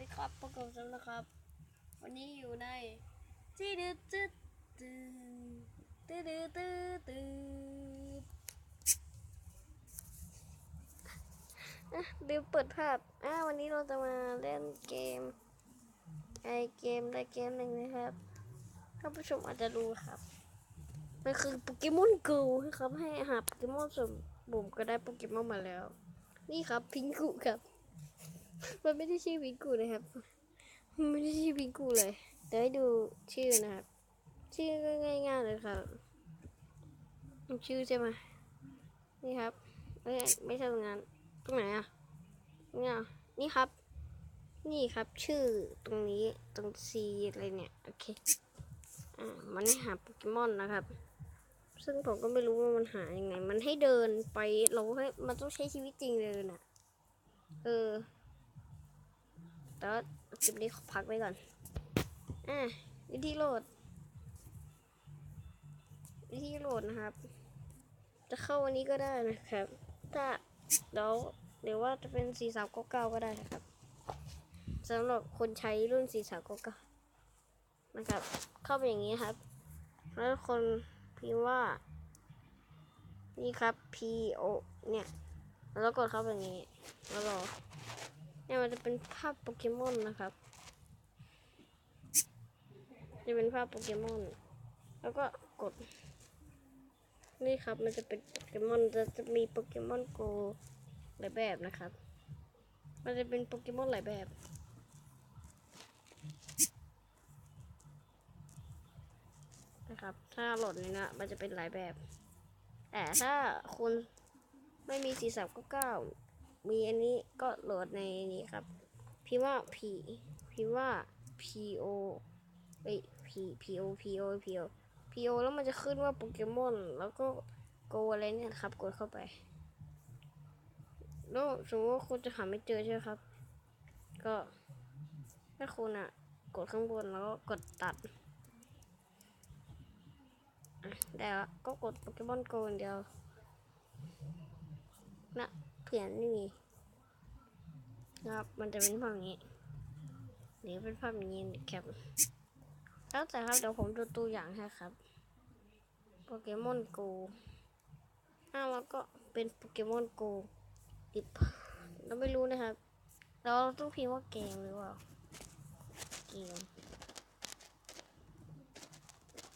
ดีครับพบกับฉันนะครับ วันนี้อยู่ในที่ดืดจืดจืดตืดตืดตืดตืดอะลืมเปิดภาพอะวันนี้เราจะมาเล่นเกม ไอเกมไดเกมหนึ่งนะครับท่านผู้ชมอาจจะรู้ครับ มันคือโปเกมอนกูครับให้หาโปเกมอนสมบุ่มก็ได้โปเกมอนมาแล้ว นี่ครับพิงกุครับ มันไม่ได้ชื่อพิกุนะครับมันไม่ได้ชื่อพิกุเลยเดี๋ยวให้ดูชื่อนะครับ ชื่อก็ง่ายๆเลยครับชื่อใช่ไหมนี่ครับไม่ไม่ใช่ตรงนั้นตรงไหนอะเนี่ยนี่ครับ นี่ครับชื่อตรงนี้ตรง C อะไรเนี่ยโอเคอ่ามันให้หาโปเกมอนนะครับ ซึ่งผมก็ไม่รู้ว่ามันหายังไง มันให้เดินไปเราให้มันต้องใช้ชีวิตจริงเดินอะ เออ แต่ว่าคลิปนี้พักไว้ก่อน อะวิธีโหลด วิธีโหลดนะครับ จะเข้าวันนี้ก็ได้นะครับ ถ้าเดี๋ยวหรือว่าจะเป็น4 3 9 9ก็ได้นะครับสำหรับคนใช้รุ่น4 3 9 9นะครับ เข้าไปอย่างนี้ครับ แล้วคนพิมพ์ว่า นี่ครับ P O เนี่ย แล้วกดเข้าไปอย่างนี้ แล้วรอ เนี่ยมันจะเป็นภาพโปเกมอนนะครับ จะเป็นภาพโปเกมอน แล้วก็กด นี่ครับมันจะเป็นโปเกมอนจะจะมีโปเกมอนโกหลายแบบนะครับ มันจะเป็นโปเกมอนหลายแบบนะครับ ถ้าโหลดนี้นะ มันจะเป็นหลายแบบ แต่ถ้าคุณไม่มีสีสับก็เก้า มีอันนี้ก็โหลดในนี้ครับ พิมพ์ว่า P พิมพ์ว่า P O เอ้ย P P O P O P O P O แล้วมันจะขึ้นว่าโปเกมอนแล้วก็ Go อะไรเนี่ยครับ กดเข้าไปแล้วสมมติว่าคุณจะหาไม่เจอใช่ไหมครับ ก็ถ้าคุณอะกดข้างบนแล้วก็กดตัดได้แล้วก็กดโปเกมอนโกอย่างเดียวนะ เผื่อนนี่มีนะครับ มันจะเป็นภาพนี้หรือเป็นภาพนี้นะครับแล้วแต่ครับเดี๋ยวผมดูตัวอย่างให้ครับ โปเกมอนโกอ่าแล้วก็เป็นโปเกมอนโกดิบเราไม่รู้นะครับ เราต้องพิมพ์ว่าเกมหรือเปล่า เกม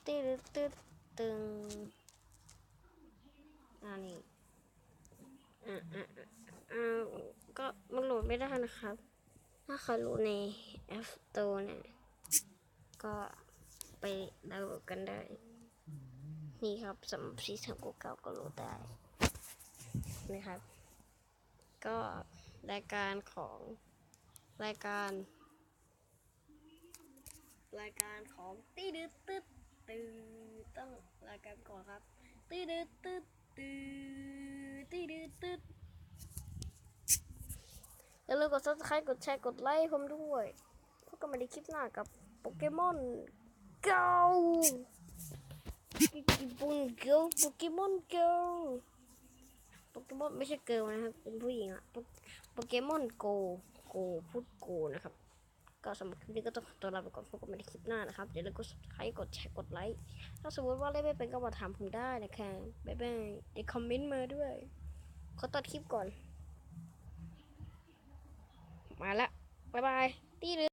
ตืดตืดตึงอ่านี่อ่าอ่า อ่าก็มันโหลดไม่ได้นะครับ ถ้าใครรู้ใน App Store เนี่ยก็ไปดาวน์โหลดกันได้ นี่ครับสำหรับซีซั่นเก่าๆก็โหลดได้นะครับ ก็รายการของรายการ รายการของตีดืดตึ๊ดตือต้องรายการก่อนครับตีดืดตึ๊ดตือตีดืดตึ๊ดากด subscribe กดแชร์กดไลค์ผมด้วยพบกันใหม่ในคลิปหน้ากับโปเกมอนเกากิกิบุนเกิลโปเกมอนเกิลโปเกมอนไม่ใช่เกิลนะครับ เป็นผู้หญิงอะโปเกมอนโกโกพูดโกนะครับก็สำหรับคลิปนี้ก็ต้องตัวลาไปก่อนพบกันใหม่ในคลิปหน้านะครับอย่าลืมกด subscribe กดแชร์กดไลค์ถ้าสมมติว่าเล่นไม่เป็นก็มาถามผมได้นะครับบ๊ายบายในคอมเมนต์มาด้วยขอตัดคลิปก่อน มาละ บ๊ายบาย ตีเลย